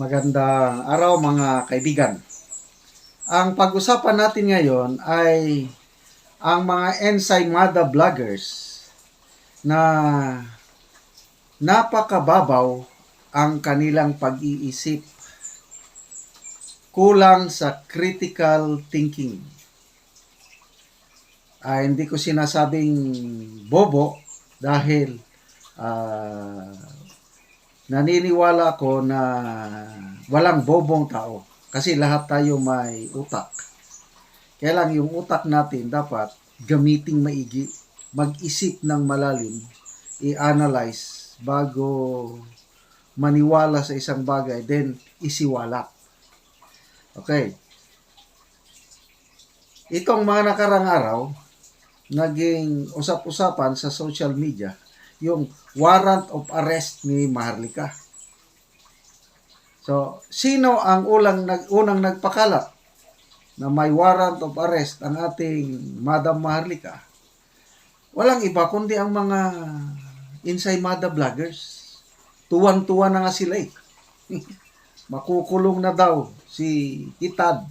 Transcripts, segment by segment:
Magandang araw mga kaibigan. Ang pag-usapan natin ngayon ay ang mga ensaymada vloggers na napakababaw ang kanilang pag-iisip. Kulang sa critical thinking. Ah, hindi ko sinasabing bobo dahil ah, naniniwala ako na walang bobong tao. Kasi lahat tayo may utak. Kaya lang yung utak natin dapat gamiting maigi, mag-isip ng malalim, i-analyze bago maniwala sa isang bagay, then isiwala. Okay. Itong mga nakarang araw, naging usap-usapan sa social media yung warrant of arrest ni Maharlika. So, sino ang ulang nag, unang nagpakalat na may warrant of arrest ang ating Madam Maharlika? Walang iba kundi ang mga Insaymada vloggers. Tuwan-tuwa na nga sila eh. Makukulong na daw si Hitad.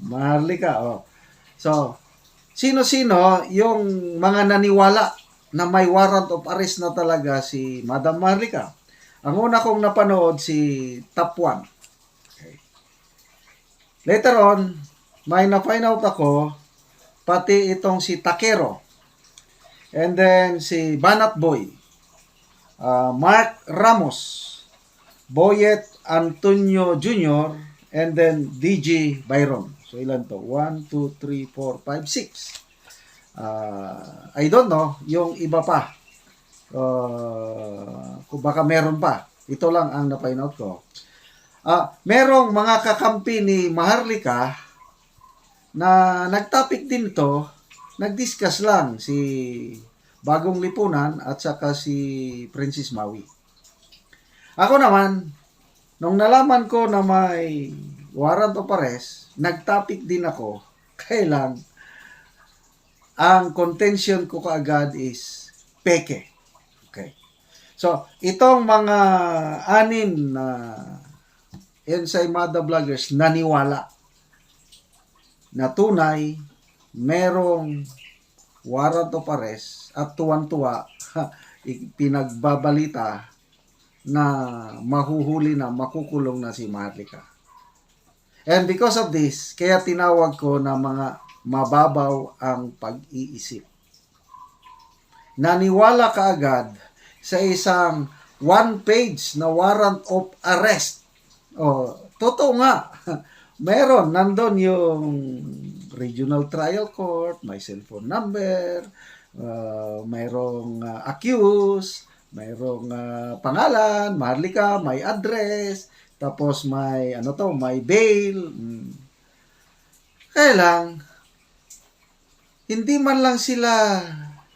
Maharlika, oh. So, sino-sino yung mga naniwala na may warrant of arrest na talaga si Madam Maharlika? Ang una kong napanood si Top 1. Okay. Later on, may na-find out ako pati itong si Takero. And then si Banat Boy. ah, Mark Ramos. Boyet Antonio Jr. And then DJ Byron. So ilan to? 1, 2, 3, 4, 5, 6. Ah, I don't know. Yung iba pa. Uh, kung baka meron pa. Ito lang ang na-find out ko. Ah, merong mga kakampi ni Maharlika na nagtopic din ito, nag-discuss lang si Bagong Lipunan at saka si Princess Maui. Ako naman, nung nalaman ko na may warrant of arrest, nag-topic din ako, kailang ang contention ko kaagad is peke. Okay. So, itong mga anim na Ensaymada vloggers naniwala na tunay merong warrant of arrest at tuwan-tuwa pinagbabalita na mahuhuli na, makukulong na si Maharlika. And because of this, kaya tinawag ko na mga mababaw ang pag-iisip. Naniwala ka agad sa isang one page na warrant of arrest. O, totoo nga. Meron, nandun yung regional trial court, may cellphone number, uh, mayroong uh, accused, mayroong uh, pangalan, Maharlika, may address, tapos may ano to, may bail. Mm. Kaya lang, hindi man lang sila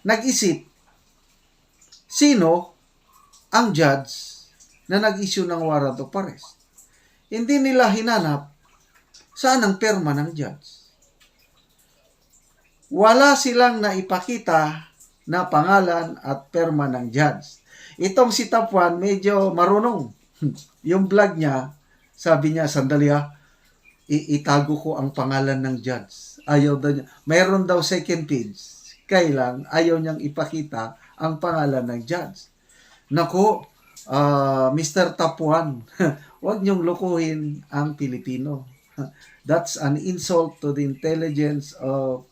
nag-isip sino ang judge na nag-issue ng warrant of arrest. Hindi nila hinanap saan ang perma ng judge. Wala silang naipakita na pangalan at perma ng judge. Itong si Tapuan, medyo marunong. Yung vlog niya, sabi niya, sandali ah, itago ko ang pangalan ng judge. Ayaw daw niya. Mayroon daw second page. Kailang ayaw niyang ipakita ang pangalan ng judge. Nako, ah, Mr. Tapuan, huwag niyong lukuhin ang Pilipino. That's an insult to the intelligence of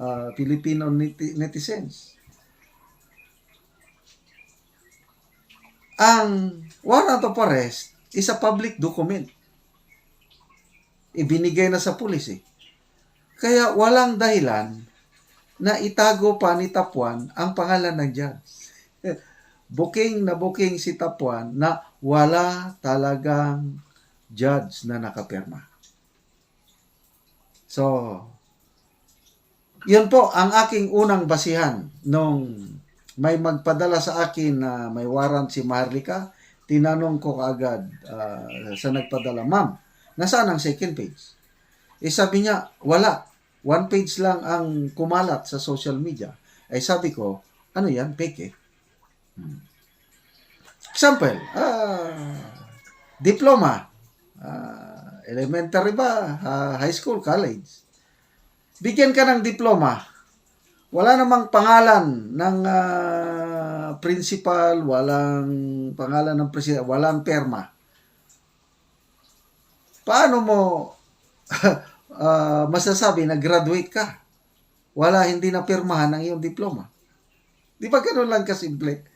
uh, Filipino neti- netizens. Ang warrant of arrest is a public document. Ibinigay na sa pulis eh. Kaya walang dahilan na itago pa ni Tapuan ang pangalan ng judge. booking na booking si Tapuan na wala talagang judge na nakapirma. So, yun po ang aking unang basihan nung may magpadala sa akin na may warrant si Maharlika. Tinanong ko kaagad ah, sa nagpadala, Ma'am, nasaan ang second page? Eh sabi niya, wala. One page lang ang kumalat sa social media. Ay sabi ko, ano yan? Peke. Hmm. Example, ah, diploma, ah, elementary ba, ah, high school, college. Bigyan ka ng diploma. Wala namang pangalan ng ah, principal, walang pangalan ng president, walang perma. Paano mo ah, masasabi na graduate ka? Wala hindi na pirmahan ang iyong diploma. Di ba ganun lang kasimple?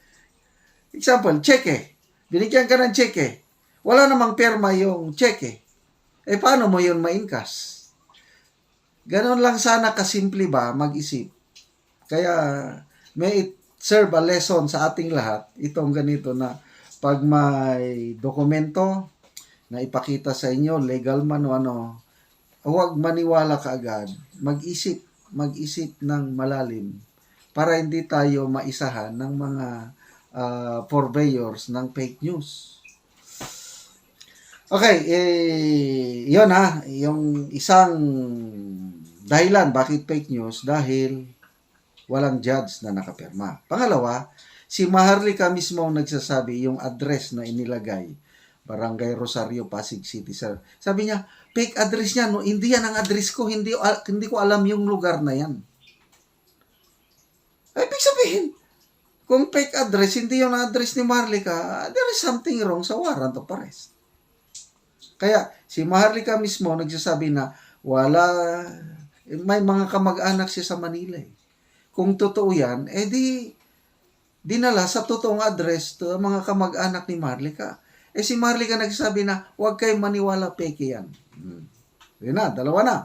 Example, cheque. Binigyan ka ng cheque. Wala namang perma yung cheque. Eh, paano mo yun ma-incas? Ganon lang sana kasimple ba mag-isip. Kaya, may it serve a lesson sa ating lahat, itong ganito na pag may dokumento na ipakita sa inyo, legal man o ano, huwag maniwala kaagad. Mag-isip, mag-isip ng malalim para hindi tayo maisahan ng mga uh, purveyors ng fake news. Okay, eh, yun ha, yung isang dahilan bakit fake news dahil walang judge na nakapirma. Pangalawa, si Maharlika mismo ang nagsasabi yung address na inilagay, Barangay Rosario, Pasig City. Sir. Sabi niya, fake address niya, no, hindi yan ang address ko, hindi, al- hindi ko alam yung lugar na yan. Ay, ibig sabihin, kung fake address, hindi yung address ni Maharlika, there is something wrong sa warrant of arrest. Kaya, si Maharlika mismo nagsasabi na, wala, may mga kamag-anak siya sa Manila eh. Kung totoo yan, eh di, dinala sa totoong address to mga kamag-anak ni Maharlika. Eh si Maharlika nagsasabi na, huwag kayong maniwala, peke yan. Hmm. Yun na, dalawa na.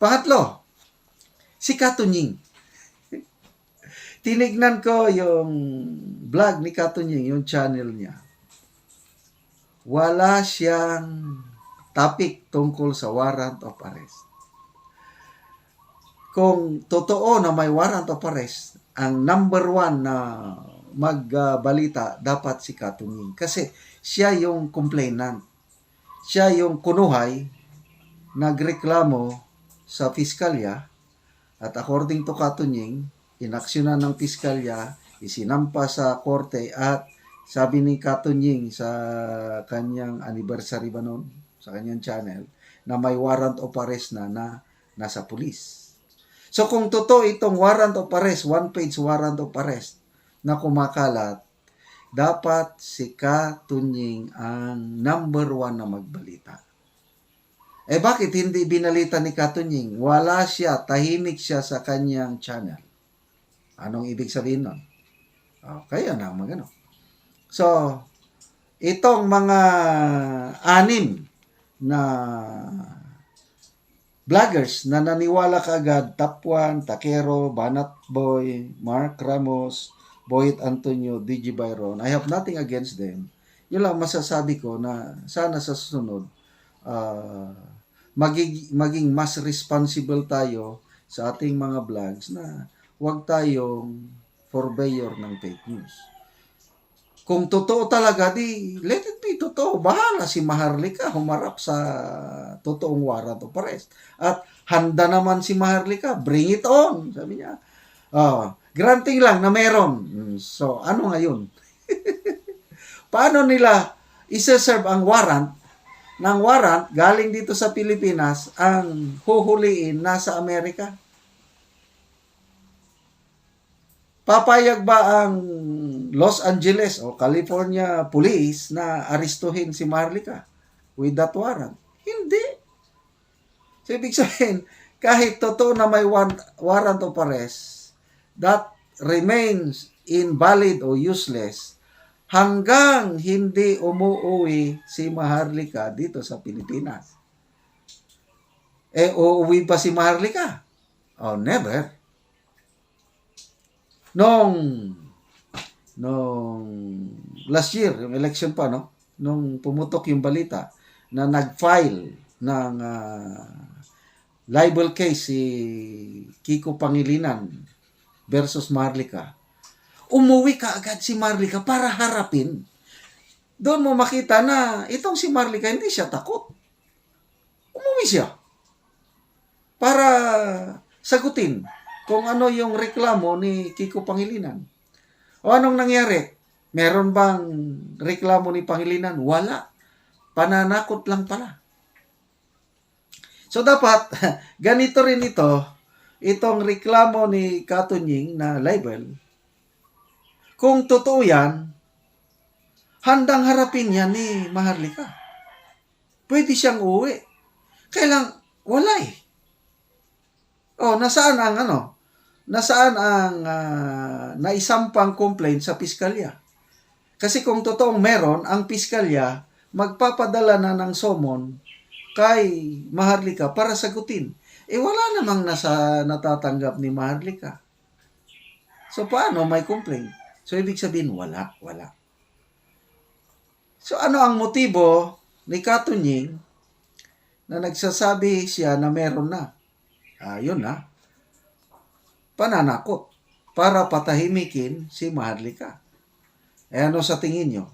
Pangatlo, si Katunying. Tinignan ko yung vlog ni Katunying, yung channel niya. Wala siyang topic tungkol sa warrant of arrest kung totoo na may warrant of arrest, ang number one na magbalita dapat si Katunying. Kasi siya yung complainant. Siya yung kunuhay, nagreklamo sa piskalya, at according to Katunying, inaksyonan ng piskalya, isinampa sa korte at sabi ni Katunying sa kanyang anniversary ba noon, sa kanyang channel, na may warrant of arrest na na nasa pulis. So kung totoo itong warrant of arrest, one page warrant of arrest na kumakalat, dapat si Katunying ang number one na magbalita. Eh bakit hindi binalita ni Katunying? Wala siya, tahimik siya sa kanyang channel. Anong ibig sabihin nun? Oh, kaya na magano. So, itong mga anim na vloggers na naniwala kaagad, Tapuan, Takero, Banat Boy, Mark Ramos, Boyet Antonio, DJ Byron. I have nothing against them. Yun lang masasabi ko na sana sa susunod, uh, maging, maging mas responsible tayo sa ating mga vlogs na huwag tayong forbeyor ng fake news. Kung totoo talaga, di let it be totoo. Bahala si Maharlika humarap sa totoong warrant of arrest. At handa naman si Maharlika, bring it on, sabi niya. Oh, granting lang na meron. Mm, So, ano ngayon? Paano nila isa-serve ang warrant ng warrant galing dito sa Pilipinas ang huhuliin nasa Amerika? Papayag ba ang Los Angeles o California Police na aristuhin si Marlica with that warrant? Hindi. So, ibig sabihin, kahit totoo na may warrant of arrest, that remains invalid o useless hanggang hindi umuwi si Maharlika dito sa Pilipinas. Eh, uuwi pa si Maharlika? Oh, never nung nung last year, yung election pa, no? Nung pumutok yung balita na nag-file ng ah, libel case si Kiko Pangilinan versus Marlica. Umuwi ka agad si Marlica para harapin. Doon mo makita na itong si Marlica hindi siya takot. Umuwi siya. Para sagutin kung ano yung reklamo ni Kiko Pangilinan. O anong nangyari? Meron bang reklamo ni Pangilinan? Wala. pananakot lang pala. So dapat, ganito rin ito, itong reklamo ni Katunying na libel, kung totoo yan, handang harapin yan ni Maharlika. Pwede siyang uwi. Kailang, wala eh. Oh, nasaan ang ano? Nasaan ang ah, naisampang complaint sa piskalya? Kasi kung totoong meron, ang piskalya magpapadala na ng somon kay Maharlika para sagutin. Eh wala namang nasa natatanggap ni Maharlika. So paano may complaint? So ibig sabihin wala, wala. So ano ang motibo ni Katunying na nagsasabi siya na meron na? Ayun na. Pananakot para patahimikin si Maharlika. Eh ano sa tingin nyo?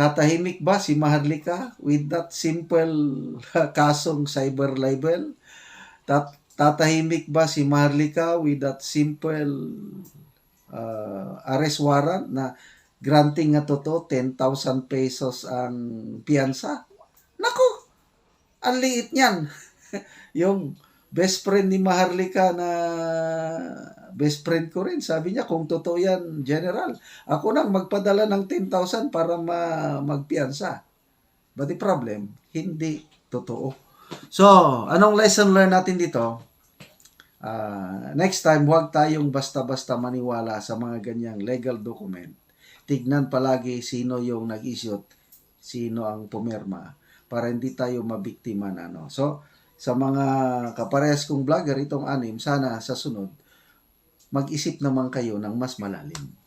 Tatahimik ba si Maharlika with that simple kasong cyber libel? Tat tatahimik ba si Maharlika with that simple uh, arrest warrant na granting nga totoo 10,000 pesos ang piyansa? Nako, ang liit niyan. yung best friend ni Maharlika na best friend ko rin. Sabi niya, kung totoo yan, General, ako nang magpadala ng 10,000 para ma magpiyansa. But the problem, hindi totoo. So, anong lesson learn natin dito? Ah, next time, huwag tayong basta-basta maniwala sa mga ganyang legal document. Tignan palagi sino yung nag-issue, sino ang pumirma para hindi tayo mabiktima na ano. So, sa mga kaparehas kong vlogger itong anim, sana sa sunod, mag-isip naman kayo ng mas malalim.